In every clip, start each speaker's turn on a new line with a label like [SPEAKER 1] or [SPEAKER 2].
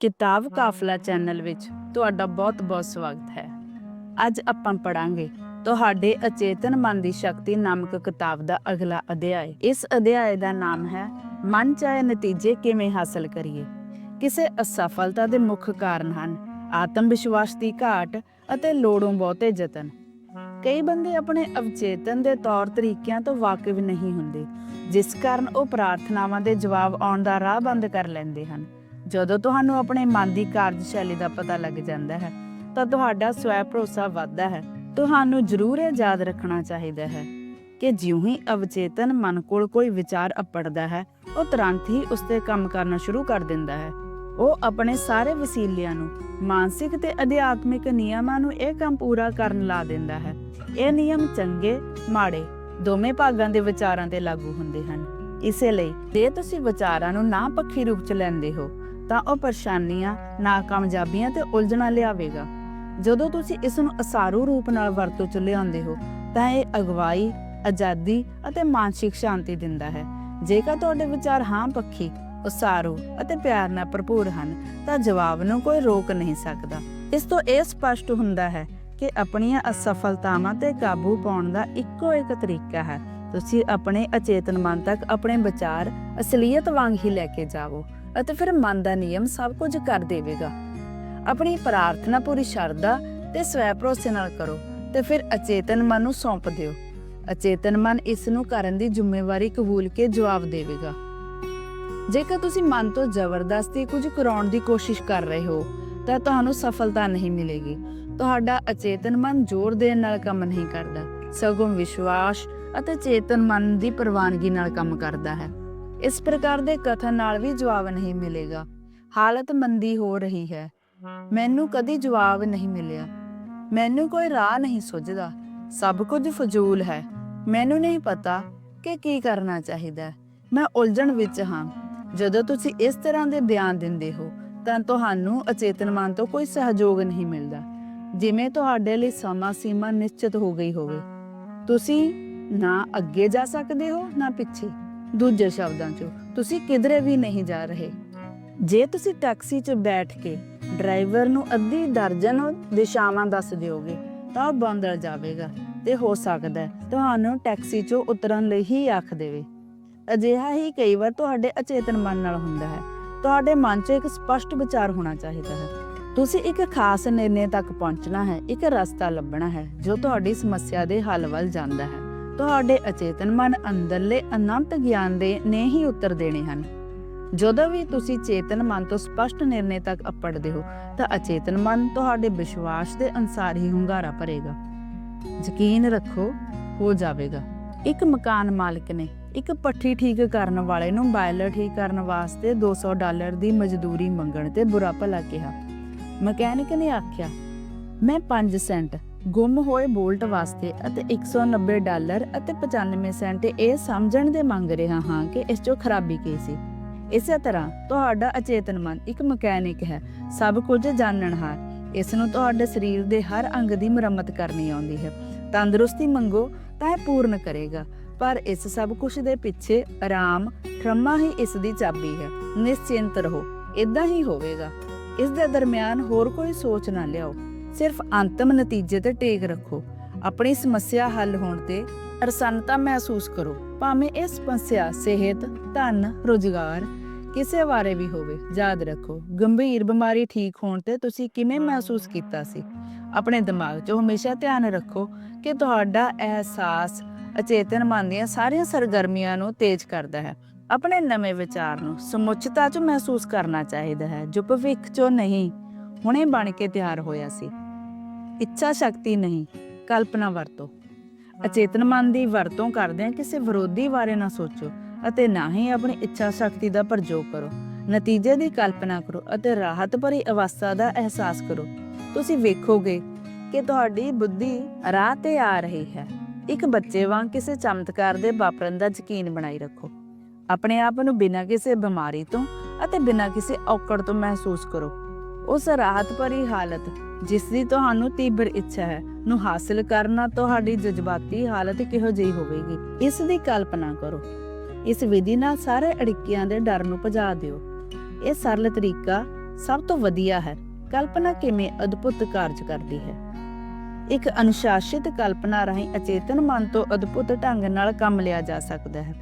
[SPEAKER 1] ਕਿਤਾਬ ਕਾਫਲਾ ਚੈਨਲ ਵਿੱਚ ਤੁਹਾਡਾ ਬਹੁਤ-ਬਹੁਤ ਸਵਾਗਤ ਹੈ। ਅੱਜ ਆਪਾਂ ਪੜਾਂਗੇ ਤੁਹਾਡੇ ਅਚੇਤਨ ਮਨ ਦੀ ਸ਼ਕਤੀ ਨਾਮਕ ਕਿਤਾਬ ਦਾ ਅਗਲਾ ਅਧਿਆਇ। ਇਸ ਅਧਿਆਇ ਦਾ ਨਾਮ ਹੈ ਮਨ ਚਾਹੇ ਨਤੀਜੇ ਕਿਵੇਂ ਹਾਸਲ ਕਰੀਏ। ਕਿਸੇ ਅਸਫਲਤਾ ਦੇ ਮੁੱਖ ਕਾਰਨ ਹਨ ਆਤਮ ਵਿਸ਼ਵਾਸ ਦੀ ਘਾਟ ਅਤੇ ਲੋੜੋਂ ਬਹੁਤੇ ਯਤਨ। ਕਈ ਬੰਦੇ ਆਪਣੇ ਅਵਚੇਤਨ ਦੇ ਤੌਰ ਤਰੀਕਿਆਂ ਤੋਂ ਵਾਕਿਫ ਨਹੀਂ ਹੁੰਦੇ ਜਿਸ ਕਾਰਨ ਉਹ ਪ੍ਰਾਰਥਨਾਵਾਂ ਦੇ ਜਵਾਬ ਆਉਣ ਦਾ ਰਾਹ ਬੰਦ ਕਰ ਲੈਂਦੇ ਹਨ। ਜਦੋਂ ਤੁਹਾਨੂੰ ਆਪਣੇ ਮਨ ਦੀ ਕਾਰਜਸ਼ੈਲੀ ਦਾ ਪਤਾ ਲੱਗ ਜਾਂਦਾ ਹੈ, ਤਾਂ ਤੁਹਾਡਾ ਸਵੈ ਭਰੋਸਾ ਵੱਧਦਾ ਹੈ। ਤੁਹਾਨੂੰ ਜ਼ਰੂਰ ਇਹ ਯਾਦ ਰੱਖਣਾ ਚਾਹੀਦਾ ਹੈ ਕਿ ਜਿਉਂ ਹੀ ਅਵਚੇਤਨ ਮਨ ਕੋਲ ਕੋਈ ਵਿਚਾਰ ਅਪੜਦਾ ਹੈ, ਉਹ ਤੁਰੰਤ ਹੀ ਉਸ ਤੇ ਕੰਮ ਕਰਨਾ ਸ਼ੁਰੂ ਕਰ ਦਿੰਦਾ ਹੈ। ਉਹ ਆਪਣੇ ਸਾਰੇ ਵਸੀਲਿਆਂ ਨੂੰ, ਮਾਨਸਿਕ ਤੇ ਅਧਿਆਤਮਿਕ ਨਿਯਮਾਂ ਨੂੰ ਇਹ ਕੰਮ ਪੂਰਾ ਕਰਨ ਲਾ ਦਿੰਦਾ ਹੈ। ਇਹ ਨਿਯਮ ਚੰਗੇ, ਮਾੜੇ, ਦੋਵੇਂ ਭਾਗਾਂ ਦੇ ਵਿਚਾਰਾਂ ਤੇ ਲਾਗੂ ਹੁੰਦੇ ਹਨ। ਇਸੇ ਲਈ ਜੇ ਤੁਸੀਂ ਵਿਚਾਰਾਂ ਨੂੰ ਨਾ ਪੱਖੀ ਰੂਪ ਚ ਲੈਂਦੇ ਹੋ ਤਾਂ ਉਹ ਪਰੇਸ਼ਾਨੀਆਂ, ਨਾਕਾਮਯਾਬੀਆਂ ਤੇ ਉਲਝਣਾਂ ਲਿਆਵੇਗਾ। ਜਦੋਂ ਤੁਸੀਂ ਇਸ ਨੂੰ ਅਸਾਰੂ ਰੂਪ ਨਾਲ ਵਰਤੋਂ ਚ ਲਿਆਉਂਦੇ ਹੋ, ਤਾਂ ਇਹ ਅਗਵਾਈ, ਆਜ਼ਾਦੀ ਅਤੇ ਮਾਨਸਿਕ ਸ਼ਾਂਤੀ ਦਿੰਦਾ ਹੈ। ਜੇਕਰ ਤੁਹਾਡੇ ਵਿਚਾਰ ਹਾਂ ਪੱਖੀ, ਉਸਾਰੂ ਅਤੇ ਪਿਆਰ ਨਾਲ ਭਰਪੂਰ ਹਨ, ਤਾਂ ਜਵਾਬ ਨੂੰ ਕੋਈ ਰੋਕ ਨਹੀਂ ਸਕਦਾ। ਇਸ ਤੋਂ ਇਹ ਸਪਸ਼ਟ ਹੁੰਦਾ ਹੈ ਕਿ ਆਪਣੀਆਂ ਅਸਫਲਤਾਵਾਂ ਤੇ ਕਾਬੂ ਪਾਉਣ ਦਾ ਇੱਕੋ ਇੱਕ ਤਰੀਕਾ ਹੈ। ਤੁਸੀਂ ਆਪਣੇ ਅਚੇਤਨ ਮਨ ਤੱਕ ਆਪਣੇ ਵਿਚਾਰ, ਅਸਲੀਅਤ ਵਾਂਗ ਹੀ ਲੈ ਕੇ ਜਾਵੋ। ਅਤੇ ਫਿਰ ਮਨ ਦਾ ਨਿਯਮ ਸਭ ਕੁਝ ਕਰ ਦੇਵੇਗਾ। ਆਪਣੀ ਪ੍ਰਾਰਥਨਾ ਪੂਰੀ ਸ਼ਰਧਾ ਤੇ ਸਵੈ ਭਰੋਸੇ ਨਾਲ ਕਰੋ ਤੇ ਫਿਰ ਅਚੇਤਨ ਮਨ ਨੂੰ ਸੌਂਪ ਦਿਓ। ਅਚੇਤਨ ਮਨ ਇਸ ਨੂੰ ਕਰਨ ਦੀ ਜ਼ਿੰਮੇਵਾਰੀ ਕਬੂਲ ਕੇ ਜਵਾਬ ਦੇਵੇਗਾ। ਜੇਕਰ ਤੁਸੀਂ ਮਨ ਤੋਂ ਜ਼ਬਰਦਸਤੀ ਕੁਝ ਕਰਾਉਣ ਦੀ ਕੋਸ਼ਿਸ਼ ਕਰ ਰਹੇ ਹੋ, ਤਾਂ ਤੁਹਾਨੂੰ ਸਫਲਤਾ ਨਹੀਂ ਮਿਲੇਗੀ। ਤੁਹਾਡਾ ਅਚੇਤਨ ਮਨ ਜ਼ੋਰ ਦੇਣ ਨਾਲ ਕੰਮ ਨਹੀਂ ਕਰਦਾ। ਸਗੋਂ ਵਿਸ਼ਵਾਸ ਅਤੇ ਚੇਤਨ ਮਨ ਦੀ ਪ੍ਰਵਾਨਗੀ ਨਾਲ ਕੰਮ ਕਰਦਾ ਹੈ। ਇਸ ਪ੍ਰਕਾਰ ਦੇ ਕਥਨ ਨਾਲ ਵੀ ਜਵਾਬ ਨਹੀਂ ਮਿਲੇਗਾ। ਹਾਲਤ ਮੰਦੀ ਹੋ ਰਹੀ ਹੈ। ਮੈਨੂੰ ਕਦੀ ਜਵਾਬ ਨਹੀਂ ਮਿਲਿਆ। ਮੈਨੂੰ ਕੋਈ ਰਾਹ ਨਹੀਂ ਸੁਝਦਾ। ਸਭ ਕੁਝ ਫਜ਼ੂਲ ਹੈ। ਮੈਨੂੰ ਨਹੀਂ ਪਤਾ ਕਿ ਕੀ ਕਰਨਾ ਚਾਹੀਦਾ। ਮੈਂ ਉਲਝਣ ਵਿੱਚ ਹਾਂ। ਜਦੋਂ ਤੁਸੀਂ ਇਸ ਤਰ੍ਹਾਂ ਦੇ ਬਿਆਨ ਦਿੰਦੇ ਹੋ, ਤਾਂ ਤੁਹਾਨੂੰ ਅਚੇਤਨ ਮਨ ਤੋਂ ਕੋਈ ਸਹਿਯੋਗ ਨਹੀਂ ਮਿਲਦਾ। ਜਿਵੇਂ ਤੁਹਾਡੇ ਲਈ ਸਮਾਂ ਸੀਮਾ ਨਿਸ਼ਚਿਤ ਹੋ ਗਈ ਹੋਵੇ। ਤੁਸੀਂ ਨਾ ਅੱਗੇ ਜਾ ਸਕਦੇ ਹੋ, ਨਾ ਪਿੱਛੇ। ਦੂਜੇ ਸ਼ਬਦਾਂ 'ਚ। ਤੁਸੀਂ ਕਿਧਰੇ ਵੀ ਨਹੀਂ ਜਾ ਰਹੇ। ਜੇ ਤੁਸੀਂ ਟੈਕਸੀ 'ਚ ਬੈਠ ਕੇ ਡਰਾਈਵਰ ਨੂੰ ਅੱਧੀ ਦਰਜਨ ਦਿਸ਼ਾਵਾਂ ਦੱਸ ਦਿਓਗੇ, ਤਾਂ ਉਹ ਬੰਦਲ ਜਾਵੇਗਾ ਤੇ ਹੋ ਸਕਦਾ ਤੁਹਾਨੂੰ ਟੈਕਸੀ 'ਚੋਂ ਉਤਰਨ ਲਈ ਹੀ ਆਖ ਦੇਵੇ। ਅਜਿਹਾ ਹੀ ਕਈ ਵਾਰ ਤੁਹਾਡੇ ਅਚੇਤਨ ਮਨ ਨਾਲ ਹੁੰਦਾ ਹੈ। ਤੁਹਾਡੇ ਮਨ 'ਚ ਇੱਕ ਸਪਸ਼ਟ ਵਿਚਾਰ ਹੋਣਾ ਚਾਹੀਦਾ ਹੈ। ਤੁਸੀਂ ਇੱਕ ਖਾਸ ਨਿਰਣੇ ਤੱਕ ਪਹੁੰਚਣਾ ਹੈ, ਇੱਕ ਰਸਤਾ ਲੱਭਣਾ ਹੈ, ਜੋ ਤੁਹਾਡੀ ਸਮੱਸਿਆ ਦੇ ਹੱਲ ਵੱਲ ਜਾਂਦਾ ਹੈ। ਤੁਹਾਡੇ ਅਚੇਤਨ ਮਨ ਅੰਦਰਲੇ ਅਨੰਤ ਗਿਆਨ ਦੇ ਨੇ ਹੀ ਉੱਤਰ ਦੇਣੇ ਹਨ। ਜਦੋਂ ਵੀ ਤੁਸੀਂ ਚੇਤਨ ਮਨ ਤੋਂ ਸਪਸ਼ਟ ਨਿਰਣੇ ਤੱਕ ਅਪੜਦੇ ਹੋ, ਤਾਂ ਅਚੇਤਨ ਮਨ ਤੁਹਾਡੇ ਵਿਸ਼ਵਾਸ ਦੇ ਅਨਸਾਰ ਹੀ ਹੁੰਗਾਰਾ ਭਰੇਗਾ। ਯਕੀਨ ਰੱਖੋ, ਹੋ ਜਾਵੇਗਾ। ਇੱਕ ਮਕਾਨ ਮਾਲਕ ਨੇ ਇੱਕ ਪੱਠੀ ਠੀਕ ਕਰਨ ਵਾਲੇ ਨੂੰ ਬਾਇਲਰ ਠੀਕ ਕਰਨ ਵਾਸਤੇ 200 ਡਾਲਰ ਦੀ ਮਜ਼ਦੂਰੀ ਮੰਗਣ ਤੇ ਬੁਰਾ ਭਲਾ ਕਿਹਾ। ਮਕੈਨਿਕ ਨੇ ਆਖਿਆ, ਮੈਂ 5 ਸੈਂਟ ਗੁੰਮ ਹੋਏ ਬੋਲਟ ਵਾਸਤੇ ਅਤੇ 190 ਡਾਲਰ ਅਤੇ 95 ਸੈਂਟ ਇਹ ਸਮਝਣ ਦੇ ਮੰਗ ਰਿਹਾ ਹਾਂ ਕਿ ਇਸ 'ਚੋਂ ਖਰਾਬੀ ਕੀ ਸੀ। ਇਸੇ ਤਰ੍ਹਾਂ ਤੁਹਾਡਾ ਅਚੇਤਨ ਮਨ ਇੱਕ ਮਕੈਨਿਕ ਹੈ, ਸਭ ਕੁਝ ਜਾਣਨਹਾਰ ਇਸ ਨੂੰ ਤੁਹਾਡੇ ਸਰੀਰ ਦੇ ਹਰ ਅੰਗ ਦੀ ਮੁਰੰਮਤ ਕਰਨੀ ਆਉਂਦੀ ਹੈ। ਤੰਦਰੁਸਤੀ ਮੰਗੋ ਤਾਂ ਇਹ ਪੂਰਨ ਕਰੇਗਾ, ਪਰ ਇਸ ਸਭ ਕੁਝ ਦੇ ਪਿੱਛੇ ਆਰਾਮ ਠਰਮਾ ਹੀ ਇਸ ਦੀ ਚਾਬੀ ਹੈ। ਨਿਸ਼ਚਿੰਤ ਰਹੋ ਇਦਾਂ ਹੀ ਹੋਵੇਗਾ। ਇਸ ਦੇ ਦਰਮਿਆਨ ਹੋਰ ਕੋਈ ਸੋਚ ਨਾ ਲਿਆਓ। ਸਿਰਫ ਅੰਤਮ ਨਤੀਜੇ ਤੇ ਟੇਕ ਰੱਖੋ। ਆਪਣੀ ਸਮੱਸਿਆ ਹੱਲ ਹੋਣ ਤੇ ਪ੍ਰਸੰਨਤਾ ਮਹਿਸੂਸ ਕਰੋ। ਭਾਵੇਂ ਇਹ ਸਮੱਸਿਆ, ਸਿਹਤ, ਧਨ, ਰੋਜ਼ਗਾਰ ਕਿਸੇ ਬਾਰੇ ਵੀ ਹੋਵੇ, ਯਾਦ ਰੱਖੋ, ਗੰਭੀਰ ਬਿਮਾਰੀ ਠੀਕ ਹੋਣ ਤੇ ਤੁਸੀਂ ਕਿਵੇਂ ਮਹਿਸੂਸ ਕੀਤਾ ਸੀ? ਆਪਣੇ ਦਿਮਾਗ 'ਚ ਹਮੇਸ਼ਾ ਧਿਆਨ ਰੱਖੋ ਕਿ ਤੁਹਾਡਾ ਅਹਿਸਾਸ ਅਚੇਤਨ ਮਨ ਦੀਆਂ ਸਾਰੀਆਂ ਸਰਗਰਮੀਆਂ ਨੂੰ ਤੇਜ਼ ਕਰਦਾ ਹੈ। ਆਪਣੇ ਨਵੇਂ ਵਿਚਾਰ ਨੂੰ ਸਮੁੱਚਤਾ 'ਚ ਮਹਿਸੂਸ ਕਰਨਾ ਚਾਹੀਦਾ ਹੈ, ਜੋ ਭਵਿੱਖ 'ਚੋਂ ਨਹੀਂ, ਹੁਣੇ ਬਣ ਕੇ ਤਿਆਰ ਹੋਇਆ ਸੀ। ਇੱਛਾ ਸ਼ਕਤੀ ਨਹੀਂ, ਕਲਪਨਾ ਵਰਤੋ। ਅਚੇਤਨ ਮਨ ਦੀ ਵਰਤੋਂ ਕਰਦਿਆਂ ਕਿਸੇ ਵਿਰੋਧੀ ਬਾਰੇ ਨਾ ਸੋਚੋ ਅਤੇ ਨਾ ਹੀ ਆਪਣੀ ਇੱਛਾ ਸ਼ਕਤੀ ਦਾ ਪ੍ਰਯੋਗ ਕਰੋ। ਨਤੀਜੇ ਦੀ ਕਲਪਨਾ ਕਰੋ ਅਤੇ ਰਾਹਤ ਭਰੀ ਅਵਸਥਾ ਦਾ ਅਹਿਸਾਸ ਕਰੋ। ਤੁਸੀਂ ਵੇਖੋਗੇ ਕਿ ਤੁਹਾਡੀ ਬੁੱਧੀ ਰਾਹ ਤੇ ਆ ਰਹੀ ਹੈ। ਇੱਕ ਬੱਚੇ ਵਾਂਗ ਕਿਸੇ ਚਮਤਕਾਰ ਦੇ ਵਾਪਰਨ ਦਾ ਯਕੀਨ ਬਣਾਈ ਰੱਖੋ। ਆਪਣੇ ਆਪ ਨੂੰ ਬਿਨਾਂ ਕਿਸੇ ਬਿਮਾਰੀ ਤੋਂ ਅਤੇ ਬਿਨਾਂ ਕਿਸੇ ਔਕੜ ਤੋਂ ਮਹਿਸੂਸ ਕਰੋ। ਉਸ ਰਾਹਤ ਭਰੀ ਹਾਲਤ, ਜਿਸ ਦੀ ਤੁਹਾਨੂੰ ਤੀਬਰ ਇੱਛਾ ਹੈ, ਨੂੰ ਹਾਸਲ ਕਰਨਾ ਤੁਹਾਡੀ ਜਜ਼ਬਾਤੀ ਹਾਲਤ ਕਿਹੋ ਜਿਹੀ ਹੋਵੇਗੀ? ਇਸ ਦੀ ਕਲਪਨਾ ਕਰੋ। ਇਸ ਵਿਧੀ ਨਾਲ ਸਾਰੇ ਅੜਿੱਕਿਆਂ ਦੇ ਡਰ ਨੂੰ ਭਜਾ ਦਿਓ। ਇਹ ਸਰਲ ਤਰੀਕਾ ਸਭ ਤੋਂ ਵਧੀਆ ਹੈ। ਕਲਪਨਾ ਕਿਵੇਂ ਅਦਭੁਤ ਕਾਰਜ ਕਰਦੀ ਹੈ? ਇੱਕ ਅਨੁਸ਼ਾਸਿਤ ਕਲਪਨਾ ਰਾਹੀਂ ਅਚੇਤਨ ਮਨ ਤੋਂ ਅਦਭੁਤ ਢੰਗ ਨਾਲ ਕੰਮ ਲਿਆ ਜਾ ਸਕਦਾ ਹੈ।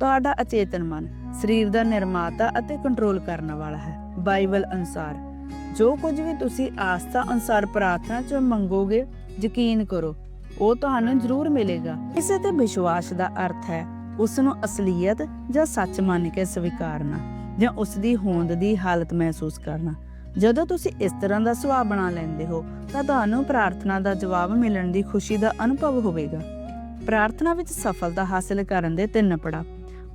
[SPEAKER 1] ਤੁਹਾਡਾ ਅਚੇਤਨ ਮਨ ਸਰੀਰ ਦਾ ਨਿਰਮਾਤਾ ਅਤੇ ਕੰਟਰੋਲ ਕਰਨ ਵਾਲਾ ਹੈ। ਬਾਈਬਲ ਅਨੁਸਾਰ ਜੋ ਕੁਝ ਵੀ ਤੁਸੀਂ ਆਸਥਾ ਅਨੁਸਾਰ ਪ੍ਰਾਰਥਨਾ ਚ ਮੰਗੋਗੇ, ਯਕੀਨ ਕਰੋ, ਉਹ ਤੁਹਾਨੂੰ ਜ਼ਰੂਰ ਮਿਲੇਗਾ। ਇਸੇ ਤੇ ਵਿਸ਼ਵਾਸ ਦਾ ਅਰਥ ਹੈ ਉਸ ਨੂੰ ਅਸਲੀਅਤ ਜਾਂ ਸੱਚ ਮੰਨ ਕੇ ਸਵੀਕਾਰਨਾ, ਜਾਂ ਉਸ ਦੀ ਹੋਂਦ ਦੀ ਹਾਲਤ ਮਹਿਸੂਸ ਕਰਨਾ। ਜਦੋਂ ਤੁਸੀਂ ਇਸ ਤਰ੍ਹਾਂ ਦਾ ਸੁਭਾਅ ਬਣਾ ਲੈਂਦੇ ਹੋ, ਤਾਂ ਤੁਹਾਨੂੰ ਪ੍ਰਾਰਥਨਾ ਦਾ ਜਵਾਬ ਮਿਲਣ ਦੀ ਖੁਸ਼ੀ ਦਾ ਅਨੁਭਵ ਹੋਵੇਗਾ। ਪ੍ਰਾਰਥਨਾ ਵਿੱਚ ਸਫਲਤਾ ਹਾਸਲ ਕਰਨ ਦੇ ਤਿੰਨ ਪੜਾਅ।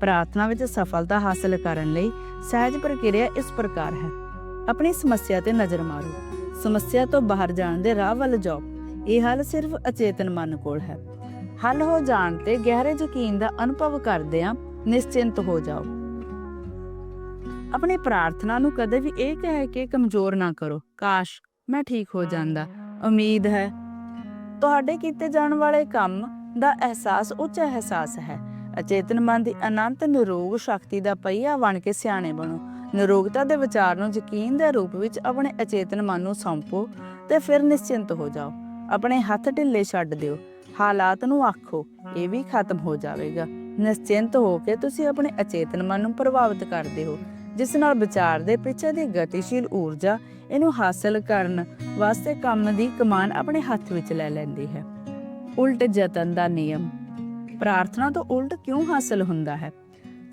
[SPEAKER 1] ਪ੍ਰਾਰਥਨਾ ਵਿੱਚ ਸਫਲਤਾ ਹਾਸਲ ਕਰਨ ਲਈ ਸਹਿਜ ਪ੍ਰਕਿਰਿਆ ਇਸ ਪ੍ਰਕਾਰ ਹੈ। ਆਪਣੀ ਸਮੱਸਿਆ ਤੇ ਨਜ਼ਰ ਮਾਰੋ। ਸਮੱਸਿਆ ਤੋਂ ਬਾਹਰ ਜਾਣ ਦੇ ਰਾਹ ਵੱਲ ਜਾਓ। ਇਹ ਹੱਲ ਸਿਰਫ ਅਚੇਤਨ ਮਨ ਕੋਲ ਹੈ। ਹੱਲ ਹੋ ਜਾਣ ਤੇ ਗਹਿਰੇ ਯਕੀਨ ਦਾ ਅਨੁਭਵ ਕਰਦਿਆਂ ਨਿਸ਼ਚਿੰਤ ਹੋ ਜਾਓ। ਆਪਣੀ ਪ੍ਰਾਰਥਨਾ ਨੂੰ ਕਦੇ ਵੀ ਇਹ ਕਹਿ ਕੇ ਕਮਜ਼ੋਰ ਨਾ ਕਰੋ, ਕਾਸ਼ ਮੈਂ ਠੀਕ ਹੋ ਜਾਂਦਾ। ਉਮੀਦ ਹੈ ਤੁਹਾਡੇ ਕੀਤੇ ਜਾਣ ਵਾਲੇ ਕੰਮ ਦਾ ਅਹਿਸਾਸ, ਉੱਚ ਅਹਿਸਾਸ ਹੈ। ਅਚੇਤਨ ਮਨ ਦੀ ਅਨੰਤ ਨਿਰੋਗ ਸ਼ਕਤੀ ਦਾ ਪਹੀਆ ਬਣ ਕੇ ਸਿਆਣੇ ਬਣੋ। ਨਿਰੋਗਤਾ ਦੇ ਵਿਚਾਰ ਨੂੰ ਯਕੀਨ ਦੇ ਰੂਪ ਵਿੱਚ ਆਪਣੇ ਅਚੇਤਨ ਮਨ ਨੂੰ ਸੌਂਪੋ ਤੇ ਫਿਰ ਨਿਸ਼ਚਿੰਤ ਹੋ ਜਾਓ। ਆਪਣੇ ਹੱਥ ਢਿੱਲੇ ਛੱਡ ਦਿਓ। ਹਾਲਾਤ ਨੂੰ ਆਖੋ, ਇਹ ਵੀ ਖਤਮ ਹੋ ਜਾਵੇਗਾ। ਨਿਸ਼ਚਿੰਤ ਹੋ ਕੇ ਤੁਸੀਂ ਆਪਣੇ ਅਚੇਤਨ ਮਨ ਨੂੰ ਪ੍ਰਭਾਵਿਤ ਕਰਦੇ ਹੋ ਜਿਸ ਨਾਲ ਵਿਚਾਰ ਦੇ ਪਿੱਛੇ ਦੀ ਗਤੀਸ਼ੀਲ ਊਰਜਾ ਇਹਨੂੰ ਹਾਸਲ ਕਰਨ ਵਾਸਤੇ ਕੰਮ ਦੀ ਕਮਾਨ ਆਪਣੇ ਹੱਥ ਵਿੱਚ ਲੈ ਲੈਂਦੀ ਹੈ। ਉਲਟ ਯਤਨ ਦਾ ਨਿਯਮ। ਪ੍ਰਾਰਥਨਾ ਤੋਂ ਉਲਟ ਕਿਉਂ ਹਾਸਲ ਹੁੰਦਾ ਹੈ?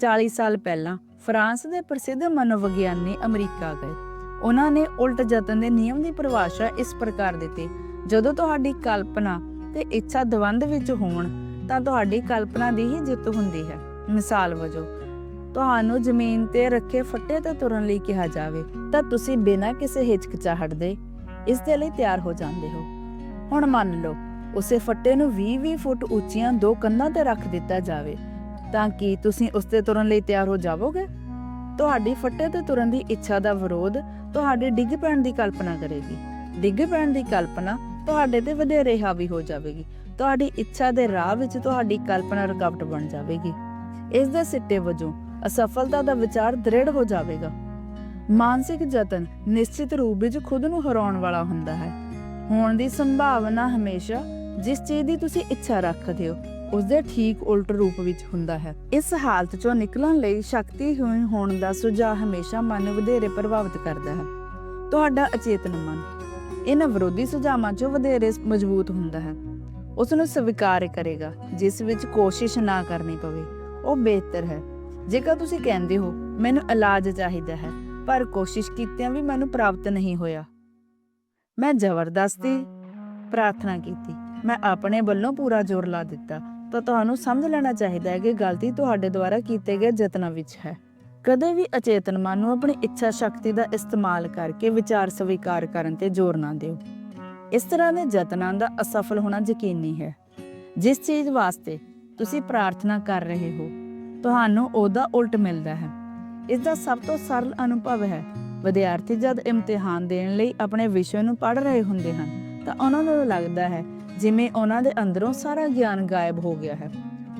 [SPEAKER 1] 40 ਸਾਲ ਪਹਿਲਾਂ ਫਰਾਂਸ ਦੇ ਪ੍ਰਸਿੱਧ ਮਨੋਵਿਗਿਆਨੀ ਅਮਰੀਕਾ ਗਏ। ਉਹਨਾਂ ਨੇ ਉਲਟ ਯਤਨ ਦੇ ਨਿਯਮ ਦੀ ਪਰਿਭਾਸ਼ਾ ਇਸ ਪ੍ਰਕਾਰ ਦਿੱਤੀ, ਜਦੋਂ ਤੁਹਾਡੀ ਕਲਪਨਾ ਤੇ ਇੱਛਾ ਦਵੰਦ ਵਿੱਚ ਹੋਣ, ਤਾਂ ਤੁਹਾਡੀ ਕਲਪਨਾ ਦੀ ਹੀ ਜਿੱਤ ਹੁੰਦੀ ਹੈ। ਮਿਸਾਲ ਵਜੋਂ, ਤੁਹਾਨੂੰ ਜ਼ਮੀਨ ਤੇ ਰੱਖੇ ਫੱਟੇ ਤੇ ਤੁਰਨ ਲਈ ਕਿਹਾ ਜਾਵੇ, ਤਾਂ ਤੁਸੀਂ ਬਿਨਾਂ ਕਿਸੇ ਹਿਚਕਚਾਹਟ ਦੇ ਇਸ ਦੇ ਲਈ ਤਿਆਰ ਹੋ ਜਾਂਦੇ ਹੋ। ਹੁਣ ਮੰਨ ਲਓ, ਉਸੇ ਫੱਟੇ ਨੂੰ 20-20 ਫੁੱਟ ਉੱਚੀਆਂ ਦੋ ਕੰਧਾਂ ਤੇ ਰੱਖ ਦਿੱਤਾ ਜਾਵੇ ਤਾਂ ਕੀ ਤੁਸੀਂ ਉਸ ਤੇ ਤੁਰਨ ਲਈ ਤਿਆਰ ਹੋ ਜਾਵੋਗੇ? ਤੁਹਾਡੀ ਫੱਟੇ ਤੇ ਤੁਰਨ ਦੀ ਇੱਛਾ ਦਾ ਵਿਰੋਧ ਤੁਹਾਡੇ ਡਿੱਗ ਪੈਣ ਦੀ ਕਲਪਨਾ ਕਰੇਗੀ। ਡਿੱਗ ਪੈਣ ਦੀ ਕਲਪਨਾ ਤੁਹਾਡੇ ਤੇ ਵਧੇਰੇ ਹਾਵੀ ਹੋ ਜਾਵੇਗੀ। ਤੁਹਾਡੀ ਇੱਛਾ ਦੇ ਰਾਹ ਵਿੱਚ ਤੁਹਾਡੀ ਕਲਪਨਾ ਰੁਕਾਵਟ ਬਣ ਜਾਵੇਗੀ। ਇਸ ਦੇ ਸਿੱਟੇ ਵਜੋਂ ਅਸਫਲਤਾ ਦਾ ਵਿਚਾਰ ਦ੍ਰਿੜ ਹੋ ਜਾਵੇਗਾ। ਮਾਨਸਿਕ ਯਤਨ ਨਿਸ਼ਚਿਤ ਰੂਪ ਵਿੱਚ ਖੁਦ ਨੂੰ ਹਰਾਉਣ ਵਾਲਾ ਹੁੰਦਾ ਹੈ। ਹੋਣ ਦੀ ਸੰਭਾਵਨਾ ਹਮੇਸ਼ਾ ਜਿਸ ਚੀਜ਼ ਦੀ ਤੁਸੀਂ ਇੱਛਾ ਰੱਖਦੇ ਹੋ ਉਸ ਦੇ ਠੀਕ ਉਲਟ ਰੂਪ ਵਿੱਚ ਹੁੰਦਾ ਹੈ। ਇਸ ਹਾਲਤ ਚੋਂ ਨਿਕਲਣ ਲਈ ਸ਼ਕਤੀਹੀਣ ਹੋਣ ਦਾ ਸੁਝਾਅ ਹਮੇਸ਼ਾ ਮਨ ਨੂੰ ਵਧੇਰੇ ਪ੍ਰਭਾਵਿਤ ਕਰਦਾ ਹੈ। ਤੁਹਾਡਾ ਅਚੇਤਨ ਮਨ। ਇਹਨਾਂ ਵਿਰੋਧੀ ਸੁਝਾਵਾਂ 'ਚੋਂ ਵਧੇਰੇ ਮਜ਼ਬੂਤ ਹੁੰਦਾ ਹੈ। ਉਸ ਨੂੰ ਸਵੀਕਾਰ ਕਰੇਗਾ, ਜਿਸ ਵਿੱਚ ਕੋਸ਼ਿਸ਼ ਨਾ ਕਰਨੀ ਪਵੇ। ਉਹ ਬਿਹਤਰ ਹੈ। ਜੇਕਰ ਤੁਸੀਂ ਕਹਿੰਦੇ ਹੋ, ਮੈਨੂੰ ਇਲਾਜ ਚਾਹੀਦਾ ਹੈ, ਪਰ ਕੋਸ਼ਿਸ਼ ਕੀਤਿਆਂ ਵੀ ਮੈਨੂੰ ਪ੍ਰਾਪਤ ਨਹੀਂ ਹੋਇਆ। ਮੈਂ ਜ਼ਬਰਦਸਤੀ ਪ੍ਰਾਰਥਨਾ ਕੀਤੀ। ਮੈਂ ਆਪਣੇ ਵੱਲੋਂ ਪੂਰਾ ਜ਼ੋਰ ਲਾ ਦਿੱਤਾ। ਤਾਂ ਤੁਹਾਨੂੰ ਸਮਝ ਲੈਣਾ ਚਾਹੀਦਾ ਹੈ ਕਿ ਗਲਤੀ ਤੁਹਾਡੇ ਦੁਆਰਾ ਕੀਤੇ ਗਏ ਯਤਨਾਂ ਵਿੱਚ ਹੈ। ਕਦੇ ਵੀ ਅਚੇਤਨ ਮਨ ਨੂੰ ਆਪਣੀ ਇੱਛਾ ਸ਼ਕਤੀ ਦਾ ਇਸਤੇਮਾਲ ਕਰਕੇ ਵਿਚਾਰ ਸਵੀਕਾਰ ਕਰਨ ਤੇ ਜ਼ੋਰ ਨਾ ਦਿਓ। ਇਸ ਤਰ੍ਹਾਂ ਦੇ ਯਤਨਾਂ ਦਾ ਅਸਫਲ ਹੋਣਾ ਯਕੀਨੀ ਹੈ। ਜਿਸ ਚੀਜ਼ ਵਾਸਤੇ ਤੁਸੀਂ ਪ੍ਰਾਰਥਨਾ ਕਰ ਰਹੇ ਹੋ, ਤੁਹਾਨੂੰ ਉਹਦਾ ਉਲਟ ਮਿਲਦਾ ਹੈ। ਇਸ ਦਾ ਸਭ ਤੋਂ ਸਰਲ ਅਨੁਭਵ ਹੈ। ਵਿਦਿਆਰਥੀ ਜਦ ਇਮਤਿਹਾਨ ਦੇਣ ਲਈ ਆਪਣੇ ਵਿਸ਼ੇ ਨੂੰ ਪੜ੍ਹ ਰਹੇ ਹੁੰਦੇ ਹਨ, ਤਾਂ ਉਹਨਾਂ ਨੂੰ ਲੱਗਦਾ ਹੈ ਜਿਵੇਂ ਉਹਨਾਂ ਦੇ ਅੰਦਰੋਂ ਸਾਰਾ ਗਿਆਨ ਗਾਇਬ ਹੋ ਗਿਆ ਹੈ।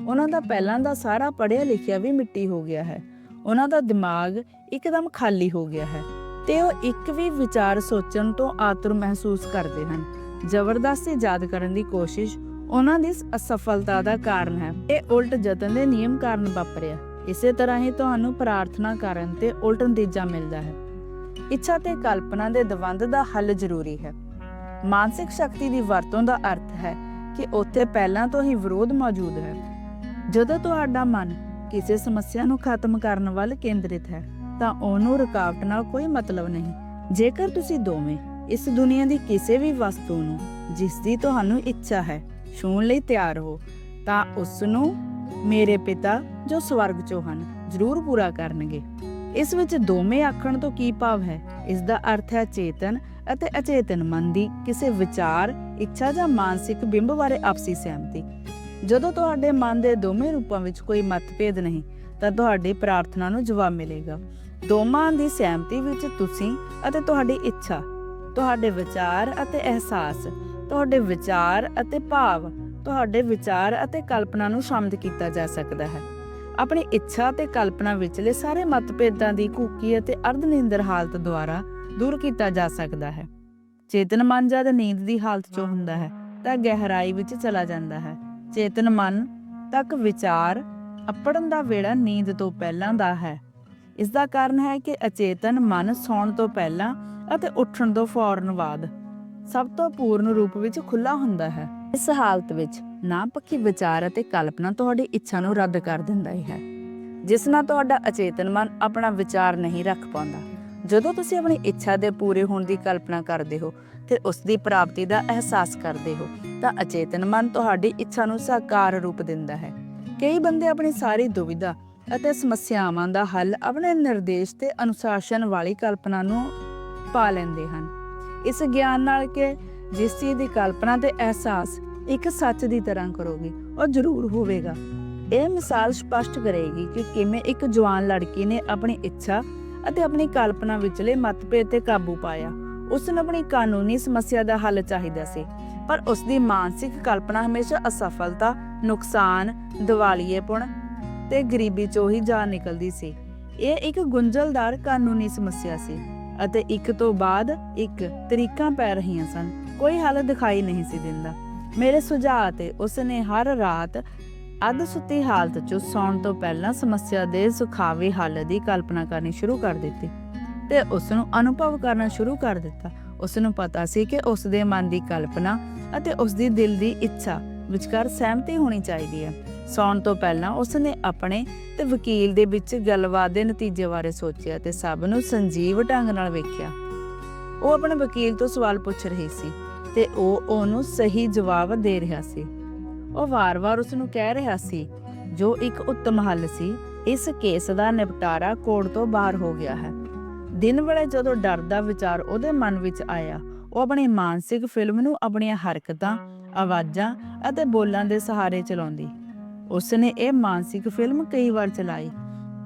[SPEAKER 1] ਉਹਨਾਂ ਦਾ ਪਹਿਲਾਂ ਦਾ ਸਾਰਾ ਪੜ੍ਹਿਆ ਲਿਖਿਆ ਵੀ ਮਿੱਟੀ ਹੋ ਗਿਆ ਹੈ। ਉਹਨਾਂ ਦਾ ਦਿਮਾਗ ਇੱਕਦਮ ਖਾਲੀ ਹੋ ਗਿਆ ਹੈ ਤੇ ਉਹ ਇੱਕ ਵੀ ਵਿਚਾਰ ਸੋਚਣ ਤੋਂ ਆਤੁਰ ਮਹਿਸੂਸ ਕਰਦੇ ਹਨ। ਜ਼ਬਰਦਸਤੀ ਯਾਦ ਕਰਨ ਦੀ ਕੋਸ਼ਿਸ਼ ਉਹਨਾਂ ਦੀ ਅਸਫਲਤਾ ਦਾ ਕਾਰਨ ਹੈ। ਇਹ ਉਲਟ ਯਤਨ ਦੇ ਨਿਯਮ ਕਾਰਨ ਵਾਪਰਿਆ। ਇਸੇ ਤਰ੍ਹਾਂ ਹੀ ਤੁਹਾਨੂੰ ਪ੍ਰਾਰਥਨਾ ਕਰਨ ਤੇ ਉਲਟ ਨਤੀਜਾ ਮਿਲਦਾ ਹੈ। ਇੱਛਾ ਤੇ ਕਲਪਨਾ ਦੇ ਦਵੰਦ ਦਾ ਹੱਲ ਜ਼ਰੂਰੀ ਹੈ। ਮਾਨਸਿਕ ਸ਼ਕਤੀ ਦੀ ਵਰਤੋਂ ਦਾ ਅਰਥ ਹੈ ਕਿ ਉੱਥੇ ਪਹਿਲਾਂ ਤੋਂ ਹੀ ਵਿਰੋਧ ਮੌਜੂਦ ਹੈ। ਜਦੋਂ ਤੁਹਾਡਾ ਮਨ ਕਿਸੇ ਸਮੱਸਿਆ ਨੂੰ ਖਤਮ ਕਰਨ ਵੱਲ ਕੇਂਦਰਿਤ ਹੈ, ਤਾਂ ਉਹਨੂੰ ਰੁਕਾਵਟ ਨਾਲ ਕੋਈ ਮਤਲਬ ਨਹੀਂ। ਜੇਕਰ ਤੁਸੀਂ ਦੋਵੇਂ ਇਸ ਦੁਨੀਆ ਦੀ ਕਿਸੇ ਵੀ ਵਸਤੂ ਨੂੰ, ਜਿਸ ਦੀ ਤੁਹਾਨੂੰ ਇੱਛਾ ਹੈ, ਛੂਹਣ ਲਈ ਤਿਆਰ ਹੋ, ਤਾਂ ਉਸ ਨੂੰ ਮੇਰੇ ਪਿਤਾ ਜੋ ਸਵਰਗ 'ਚੋਂ ਹਨ, ਜ਼ਰੂਰ ਪੂਰਾ ਕਰਨਗੇ। ਇਸ ਵਿੱਚ ਦੋਵੇਂ ਆਖਣ ਤੋਂ ਕੀ ਭਾਵ ਹੈ? ਇਸ ਦਾ ਅਰਥ ਹੈ ਚੇਤਨ ਅਤੇ ਅਚੇਤਨ ਮਨ ਦੀ ਕਿਸੇ ਵਿਚਾਰ, ਇੱਛਾ ਜਾਂ ਮਾਨਸਿਕ ਬਿੰਬ ਬਾਰੇ ਆਪਸੀ ਸਹਿਮਤੀ। ਜਦੋਂ ਤੁਹਾਡੇ ਮਨ ਦੇ ਦੋਵੇਂ ਰੂਪਾਂ ਵਿੱਚ ਕੋਈ ਮਤਭੇਦ ਨਹੀਂ, ਤਾਂ ਤੁਹਾਡੀ ਪ੍ਰਾਰਥਨਾ ਨੂੰ ਜਵਾਬ ਮਿਲੇਗਾ। ਦੋਵਾਂ ਦੀ ਸਹਿਮਤੀ ਵਿੱਚ ਤੁਸੀਂ ਅਤੇ ਤੁਹਾਡੀ ਇੱਛਾ, ਤੁਹਾਡੇ ਵਿਚਾਰ ਅਤੇ ਅਹਿਸਾਸ, ਤੁਹਾਡੇ ਵਿਚਾਰ ਅਤੇ ਭਾਵ, ਤੁਹਾਡੇ ਵਿਚਾਰ ਅਤੇ ਕਲਪਨਾ ਨੂੰ ਸ਼ਾਮਿਲ ਕੀਤਾ ਜਾ ਸਕਦਾ ਹੈ। ਆਪਣੀ ਇੱਛਾ ਤੇ ਕਲਪਨਾ ਵਿਚਲੇ ਸਾਰੇ ਮਤਭੇਦਾਂ ਦੀ ਕੂਕੀ ਅਤੇ ਅਰਧ ਨਿੰਦਰ ਹਾਲਤ ਦੁਆਰਾ ਦੂਰ ਕੀਤਾ ਜਾ ਸਕਦਾ ਹੈ। ਚੇਤਨ ਮਨ ਜਦ ਨੀਂਦ ਦੀ ਹਾਲਤ 'ਚ ਹੁੰਦਾ ਹੈ, ਤਾਂ ਗਹਿਰਾਈ ਵਿੱਚ ਚਲਾ ਜਾਂਦਾ ਹੈ। ਚੇਤਨ ਮਨ ਤੱਕ ਵਿਚਾਰ ਅਪੜਨ ਦਾ ਵੇੜਾ ਨੀਂਦ ਤੋਂ ਪਹਿਲਾਂ ਦਾ ਹੈ। ਇਸ ਦਾ ਕਾਰਨ ਹੈ ਕਿ ਅਚੇਤਨ ਮਨ ਸੌਣ ਤੋਂ ਪਹਿਲਾਂ ਅਤੇ ਉੱਠਣ ਤੋਂ ਫੌਰਨ ਬਾਅਦ ਸਭ ਤੋਂ ਪੂਰਨ ਰੂਪ ਵਿੱਚ ਖੁੱਲਾ ਹੁੰਦਾ ਹੈ। ਇਸ ਹਾਲਤ ਵਿੱਚ ਨਾ ਪੱਕੀ ਵਿਚਾਰ ਅਤੇ ਕਲਪਨਾ ਤੁਹਾਡੀ ਇੱਛਾ ਨੂੰ ਰੱਦ ਕਰ ਦਿੰਦਾ ਹੈ। ਜਿਸ ਨਾਲ ਤੁਹਾਡਾ ਅਚੇਤਨ ਮਨ ਆਪਣਾ ਵਿਚਾਰ ਨਹੀਂ ਰੱਖ ਪਾਉਂਦਾ। ਜਦੋਂ ਤੁਸੀਂ ਆਪਣੀ ਇੱਛਾ ਦੇ ਪੂਰੇ ਹੋਣ ਦੀ ਕਲਪਨਾ ਕਰਦੇ ਹੋ ਤੇ ਉਸ ਦੀ ਪ੍ਰਾਪਤੀ ਦਾ ਅਹਿਸਾਸ ਕਰਦੇ ਹੋ, ਤਾਂ ਅਚੇਤਨ ਮਨ ਤੁਹਾਡੀ ਇੱਛਾ ਨੂੰ ਸਾਕਾਰ ਰੂਪ ਦਿੰਦਾ ਹੈ। ਕਈ ਬੰਦੇ ਆਪਣੀ ਸਾਰੀ ਦੁਵਿਧਾ ਅਤੇ ਸਮੱਸਿਆਵਾਂ ਦਾ ਹੱਲ ਆਪਣੇ ਨਿਰਦੇਸ਼ ਤੇ ਅਨੁਸ਼ਾਸਨ ਵਾਲੀ ਕਲਪਨਾ ਨੂੰ ਪਾ ਲੈਂਦੇ ਹਨ। ਇਸ ਗਿਆਨ ਨਾਲ ਕਿ ਜਿਸ ਚੀਜ਼ ਦੀ ਕਲਪਨਾ ਤੇ ਅਹਿਸਾਸ ਇੱਕ ਸੱਚ ਦੀ ਤਰ੍ਹਾਂ ਕਰੋਗੇ, ਉਹ ਜ਼ਰੂਰ ਹੋਵੇਗਾ। ਇਹ ਮਿਸਾਲ ਸਪਸ਼ਟ ਕਰੇਗੀ ਕਿ ਕਿਵੇਂ ਇੱਕ ਜਵਾਨ ਲੜਕੀ ਨੇ ਆਪਣੀ ਇੱਛਾ ਅਤੇ ਆਪਣੀ ਕਲਪਨਾ ਵਿਚਲੇ ਮਤਭੇਦ ਤੇ ਕਾਬੂ ਪਾਇਆ। ਉਸ ਨੂੰ ਆਪਣੀ ਕਾਨੂੰਨੀ ਸਮੱਸਿਆ ਦਾ ਹੱਲ ਚਾਹੀਦਾ ਸੀ, ਪਰ ਉਸ ਦੀ ਮਾਨਸਿਕ ਕਲਪਨਾ ਹਮੇਸ਼ਾ ਅਸਫਲਤਾ, ਨੁਕਸਾਨ, ਦਿਵਾਲੀਏਪੁਣ ਤੇ ਗਰੀਬੀ ਚੋਂ ਹੀ ਜਾ ਨਿਕਲਦੀ ਸੀ। ਇਹ ਇੱਕ ਗੁੰਝਲਦਾਰ ਕਾਨੂੰਨੀ ਸਮੱਸਿਆ ਸੀ ਅਤੇ ਇੱਕ ਤੋਂ ਬਾਅਦ ਇੱਕ ਤਰੀਕਾਂ ਪੈ ਰਹੀਆਂ ਸਨ। ਕੋਈ ਹੱਲ ਦਿਖਾਈ ਨਹੀਂ ਸੀ ਦਿੰਦਾ। ਮੇਰੇ ਸੁਝਾਅ ਤੇ ਉਸ ਨੇ ਹਰ ਰਾਤ ਅੱਧ ਸੁੱਤੀ ਹਾਲਤ 'ਚ ਸੌਣ ਤੋਂ ਪਹਿਲਾਂ ਸਮੱਸਿਆ ਦੇ ਸੁਖਾਵੇ ਹੱਲ ਦੀ ਕਲਪਨਾ ਕਰਨੀ ਸ਼ੁਰੂ ਕਰ ਦਿੱਤੀ ਤੇ ਉਸ ਨੂੰ ਅਨੁਭਵ ਕਰਨਾ ਸ਼ੁਰੂ ਕਰ ਦਿੱਤਾ। ਉਸ ਨੂੰ ਪਤਾ ਸੀ ਕਿ ਉਸ ਦੇ ਮਨ ਦੀ ਕਲਪਨਾ ਅਤੇ ਉਸ ਦੀ ਦਿਲ ਦੀ ਇੱਛਾ ਵਿਚਕਾਰ ਸਹਿਮਤੀ ਹੋਣੀ ਚਾਹੀਦੀ ਹੈ। ਸੌਣ ਤੋਂ ਪਹਿਲਾਂ ਉਸ ਨੇ ਆਪਣੇ ਤੇ ਵਕੀਲ ਦੇ ਵਿੱਚ ਗੱਲਬਾਤ ਦੇ ਨਤੀਜੇ ਬਾਰੇ ਸੋਚਿਆ ਤੇ ਸਭ ਨੂੰ ਸੰਜੀਵ ਢੰਗ ਨਾਲ ਵੇਖਿਆ। ਉਹ ਆਪਣੇ ਵਕੀਲ ਤੋਂ ਸਵਾਲ ਪੁੱਛ ਰਹੀ ਸੀ ਤੇ ਉਹ ਉਹਨੂੰ ਸਹੀ ਜਵਾਬ ਦੇ ਰਿਹਾ ਸੀ। ਉਹ ਵਾਰ-ਵਾਰ ਉਸ ਨੂੰ ਕਹਿ ਰਿਹਾ ਸੀ, ਜੋ ਇੱਕ ਉੱਤਮ ਹੱਲ ਸੀ, ਇਸ ਕੇਸ ਦਾ ਨਿਪਟਾਰਾ ਕੋਰਟ ਤੋਂ ਬਾਹਰ ਹੋ ਗਿਆ ਹੈ। ਦਿਨ ਵੇਲੇ ਜਦੋਂ ਡਰ ਦਾ ਵਿਚਾਰ ਉਹਦੇ ਮਨ ਵਿੱਚ ਆਇਆ, ਉਹ ਆਪਣੀ ਮਾਨਸਿਕ ਫਿਲਮ ਨੂੰ ਆਪਣੀਆਂ ਹਰਕਤਾਂ, ਆਵਾਜ਼ਾਂ ਅਤੇ ਬੋਲਾਂ ਦੇ ਸਹਾਰੇ ਚਲਾਉਂਦੀ। ਉਸ ਨੇ ਇਹ ਮਾਨਸਿਕ ਫਿਲਮ ਕਈ ਵਾਰ ਚਲਾਈ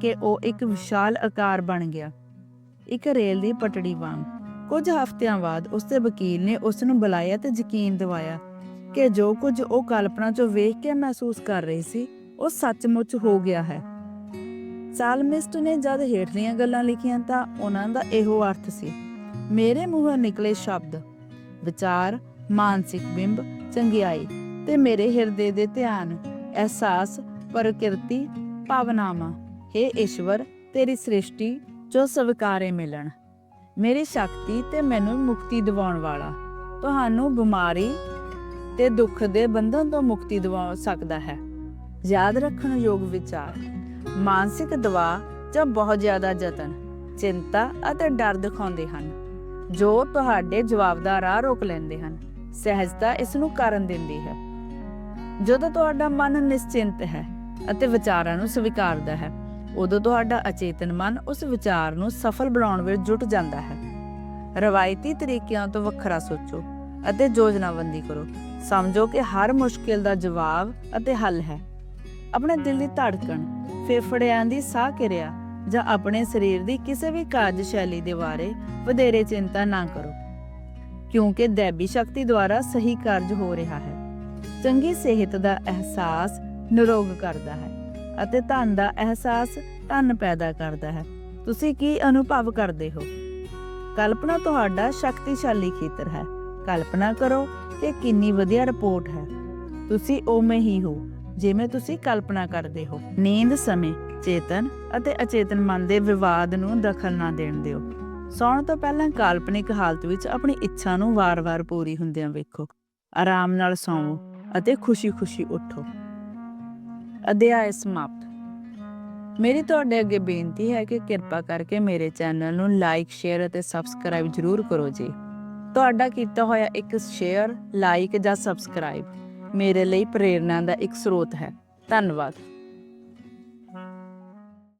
[SPEAKER 1] ਕਿ ਉਹ ਇੱਕ ਵਿਸ਼ਾਲ ਆਕਾਰ ਬਣ ਗਿਆ, ਇੱਕ ਰੇਲ ਦੀ ਪਟੜੀ ਵਾਂਗ। ਕੁਝ ਹਫ਼ਤਿਆਂ ਬਾਅਦ ਉਸ ਦੇ ਵਕੀਲ ਨੇ ਉਸ ਨੂੰ ਬੁਲਾਇਆ ਤੇ ਯਕੀਨ ਦਿਵਾਇਆ ਕਿ ਜੋ ਕੁਝ ਉਹ ਕਲਪਨਾ 'ਚੋਂ ਵੇਖ ਕੇ ਮਹਿਸੂਸ ਕਰ ਰਹੀ ਸੀ, ਉਹ ਸੱਚਮੁੱਚ ਹੋ ਗਿਆ ਹੈ। ਸਾਲਮਿਸਟ ਨੇ ਜਦ ਹੇਠਲੀਆਂ ਗੱਲਾਂ ਲਿਖੀਆਂ ਤਾਂ ਉਹਨਾਂ ਦਾ ਇਹੋ ਅਰਥ ਸੀ, ਮੇਰੇ ਮੂੰਹੋਂ ਨਿਕਲੇ ਸ਼ਬਦ, ਵਿਚਾਰ, ਮਾਨਸਿਕ ਬਿੰਬ, ਚੰਗਿਆਈ ਤੇ ਮੇਰੇ ਹਿਰਦੇ ਦੇ ਧਿਆਨ, ਅਹਿਸਾਸ, ਪ੍ਰਕਿਰਤੀ, ਭਾਵਨਾਵਾਂ हे ਈਸ਼ਵਰ, ਤੇਰੀ ਸ੍ਰਿਸ਼ਟੀ, ਜੋ ਸਵੀਕਾਰੇ ਮਿਲਣ। ਮੇਰੀ ਸ਼ਕਤੀ ਤੇ ਮੈਨੂੰ ਮੁਕਤੀ ਦਿਵਾਉਣ ਵਾਲਾ, ਤੁਹਾਨੂੰ ਬਿਮਾਰੀ ਤੇ ਦੁੱਖ ਦੇ ਬੰਧਨ ਤੋਂ ਮੁਕਤੀ ਦਿਵਾ ਸਕਦਾ ਹੈ। ਯਾਦ ਰੱਖਣ ਯੋਗ ਵਿਚਾਰ, ਮਾਨਸਿਕ ਦਵਾ ਜਾਂ ਬਹੁਤ ਜ਼ਿਆਦਾ ਯਤਨ, ਚਿੰਤਾ ਅਤੇ ਡਰ ਦਿਖਾਉਂਦੇ ਹਨ, ਜੋ ਤੁਹਾਡੇ ਜਵਾਬ ਦਾ ਰੋਕ ਲੈਂਦੇ ਹਨ, ਸਹਿਜਤਾ ਇਸ ਨੂੰ ਕਾਰਨ ਦਿੰਦੀ ਹੈ। ਜਦੋਂ ਤੁਹਾਡਾ ਮਨ ਨਿਸ਼ਚਿੰਤ ਹੈ ਅਤੇ ਵਿਚਾਰਾਂ ਨੂੰ ਸਵੀਕਾਰਦਾ ਹੈ, ਉਦੋਂ ਤੁਹਾਡਾ ਅਚੇਤਨ ਮਨ ਉਸ ਵਿਚਾਰ ਨੂੰ ਸਫਲ ਬਣਾਉਣ ਵਿੱਚ ਜੁਟ ਜਾਂਦਾ ਹੈ। ਰਵਾਇਤੀ ਤਰੀਕਿਆਂ ਤੋਂ ਵੱਖਰਾ ਸੋਚੋ। ਅਤੇ ਯੋਜਨਾਬੰਦੀ ਕਰੋ। ਸਮਝੋ ਕਿ ਹਰ ਮੁਸ਼ਕਿਲ ਦਾ ਜਵਾਬ ਅਤੇ ਹੱਲ ਹੈ। ਆਪਣੇ ਦਿਲ ਦੀ ਧੜਕਣ, ਫੇਫੜਿਆਂ ਦੀ ਸਾਹ ਕਿਰਿਆ ਜਾਂ ਆਪਣੇ ਸਰੀਰ ਦੀ ਕਿਸੇ ਵੀ ਕਾਰਜਸ਼ੈਲੀ ਦੇ ਬਾਰੇ ਵਧੇਰੇ ਚਿੰਤਾ ਨਾ ਕਰੋ, ਕਿਉਂਕਿ ਦੇਵੀ ਸ਼ਕਤੀ ਦੁਆਰਾ ਸਹੀ ਕਾਰਜ ਹੋ ਰਿਹਾ ਹੈ। ਚੰਗੀ ਸਿਹਤ ਦਾ ਅਹਿਸਾਸ ਨਿਰੋਗ ਕਰਦਾ ਹੈ ਅਤੇ ਧਨ ਦਾ ਅਹਿਸਾਸ ਧਨ ਪੈਦਾ ਕਰਦਾ ਹੈ। ਤੁਸੀਂ ਕੀ ਅਨੁਭਵ ਕਰਦੇ ਹੋ? ਕਲਪਨਾ ਤੁਹਾਡਾ ਸ਼ਕਤੀਸ਼ਾਲੀ ਖੇਤਰ ਹੈ। ਕਲਪਨਾ ਕਰੋ ਕਿ ਕਿੰਨੀ ਵਧੀਆ ਰਿਪੋਰਟ ਹੈ। ਤੁਸੀਂ ਉਵੇਂ ਹੀ ਹੋ, ਜਿਵੇਂ ਤੁਸੀਂ ਕਲਪਨਾ ਕਰਦੇ ਹੋ। ਨੀਂਦ ਸਮੇਂ, ਚੇਤਨ ਅਤੇ ਅਚੇਤਨ ਮਨ ਦੇ ਵਿਵਾਦ ਨੂੰ ਦਖਲ ਨਾ ਦੇਣ ਦਿਓ। ਸੌਣ ਤੋਂ ਪਹਿਲਾਂ ਕਾਲਪਨਿਕ ਹਾਲਤ ਵਿੱਚ ਆਪਣੀ ਇੱਛਾ ਨੂੰ ਵਾਰ-ਵਾਰ ਪੂਰੀ ਹੁੰਦਿਆਂ ਵੇਖੋ। ਆਰਾਮ ਨਾਲ ਸੌਵੋ ਅਤੇ ਖੁਸ਼ੀ-ਖੁਸ਼ੀ ਉੱਠੋ। ਅਧਿਆਇ ਸਮਾਪਤ। ਮੇਰੀ ਤੁਹਾਡੇ ਅੱਗੇ ਬੇਨਤੀ ਹੈ ਕਿ ਕਿਰਪਾ ਕਰਕੇ ਮੇਰੇ ਚੈਨਲ ਨੂੰ ਲਾਈਕ, ਸ਼ੇਅਰ ਅਤੇ ਸਬਸਕ੍ਰਾਈਬ ਜ਼ਰੂਰ ਕਰੋ ਜੀ। ਤੁਹਾਡਾ ਕੀਤਾ ਹੋਇਆ ਇੱਕ ਸ਼ੇਅਰ ਲਾਈਕ ਜਾਂ ਸਬਸਕ੍ਰਾਈਬ ਮੇਰੇ ਲਈ ਪ੍ਰੇਰਣਾ ਦਾ ਇੱਕ ਸਰੋਤ ਹੈ। ਧੰਨਵਾਦ।